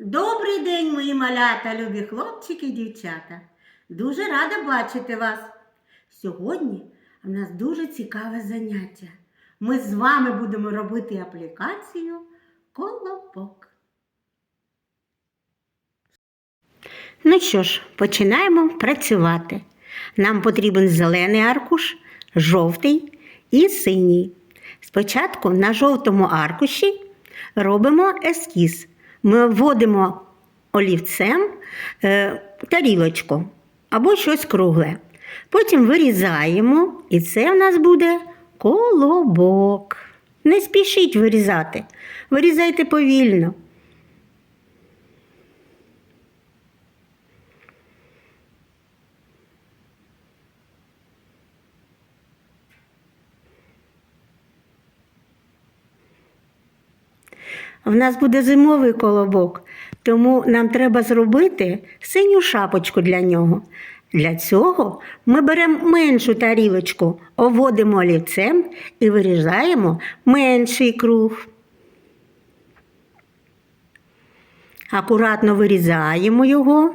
Добрий день, мої малята, любі хлопчики і дівчата. Дуже рада бачити вас. Сьогодні в нас дуже цікаве заняття. Ми з вами будемо робити аплікацію колобок. Ну що ж, починаємо працювати. Нам потрібен зелений аркуш, жовтий і синій. Спочатку на жовтому аркуші робимо ескіз. Ми вводимо олівцем е, тарілочку або щось кругле. Потім вирізаємо, і це в нас буде колобок. Не спішіть вирізати, вирізайте повільно. В нас буде зимовий колобок, тому нам треба зробити синю шапочку для нього. Для цього ми беремо меншу тарілочку, оводимо олівцем і вирізаємо менший круг. Акуратно вирізаємо його.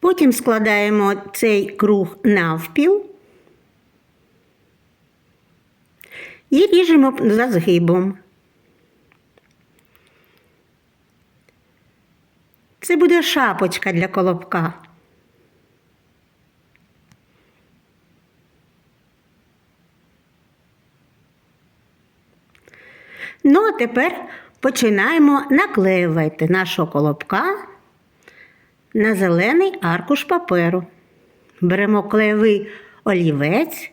Потім складаємо цей круг навпіл і ріжемо за згибом. Це буде шапочка для колобка. Ну, а тепер починаємо наклеювати нашого колобка на зелений аркуш паперу. Беремо клеєвий олівець,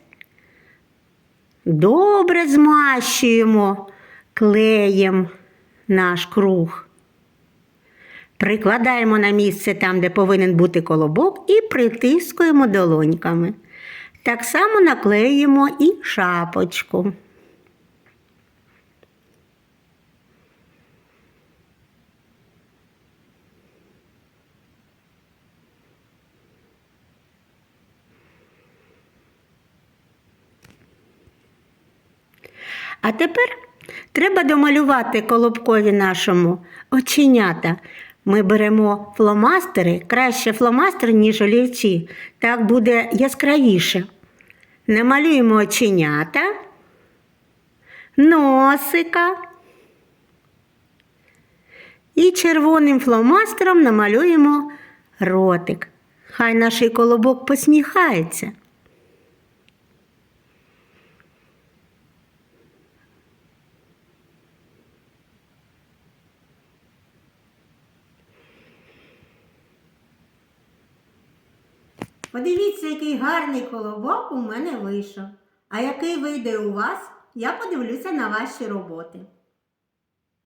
добре змащуємо клеєм наш круг. Прикладаємо на місце там, де повинен бути колобок, і притискуємо долоньками. Так само наклеїмо і шапочку. А тепер треба домалювати колобкові нашому оченята. Ми беремо фломастери, краще фломастер, ніж олівці. Так буде яскравіше. Намалюємо оченята, носика. І червоним фломастером намалюємо ротик. Хай наш колобок посміхається. Подивіться, який гарний колобок у мене вийшов. А який вийде у вас, я подивлюся на ваші роботи.